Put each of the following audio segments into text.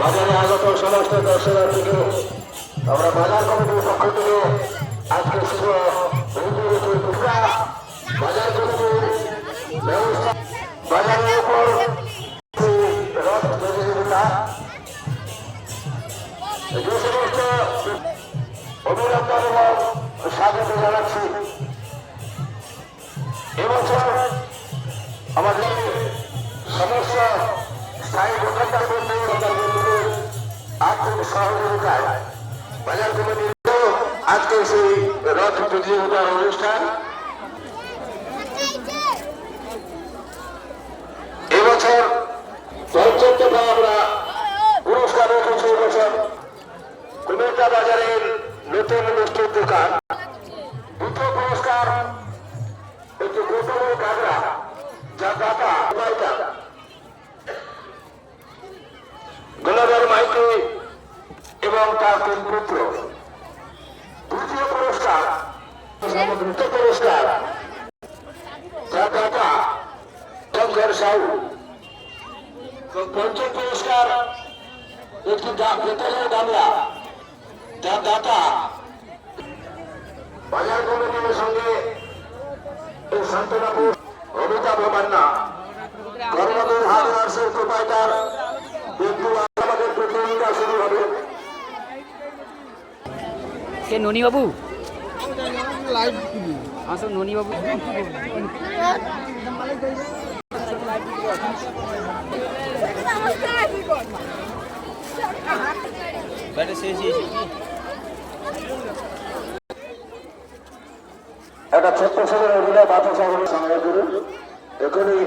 বাজারে আগত সমস্ত দর্শনার্থীকে আমরা বাজার কমিটির পক্ষ থেকে আজকে শুভ বাজার কমিটির ব্যবস্থা বাজারের উপর রথ প্রতিযোগিতা যে সমস্ত অভিনন্দন এবং স্বাগত জানাচ্ছি। এবছর আমাদের সমস্ত স্থায়ী দোকানদার বন্ধুদের আর্থিক সহযোগিতায় বাজার কমিটি আজকে সেই রথ প্রতিযোগিতার অনুষ্ঠান। এবছর পঞ্চম দফা আমরা পুরস্কার রেখেছি এবছর কুমিল্লা বাজারের নতুন মিষ্টির দোকান। দ্বিতীয় পুরস্কার একটি গোপনের কাগড়া যা দাতা এবং তার তিন পুত্র। তৃতীয় পুরস্কার তৃতীয় পুরস্কার যা দাতা শঙ্কর সাহু পঞ্চম পুরস্কার, একটি বেতালের গামলা যা দাতা বাজার কমিটির সঙ্গে শান্তনাপুর অমিতাভ মান্না কর্মদের হার্ডওয়ার্সের প্রোপাইটার কিন্তু আমাদের প্রতিযোগিতা শুরু হবে কে ননী বাবু আসুন ননী বাবু একটা ছোট্ট ছেলের অভিনয় বাতা সাগরের সঙ্গে করুন। এখনই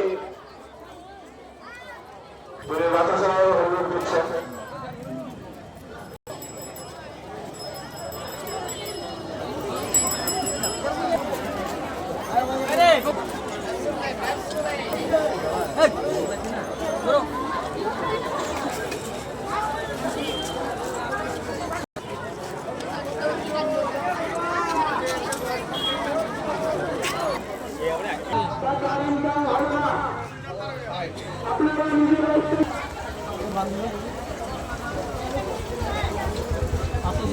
আপনি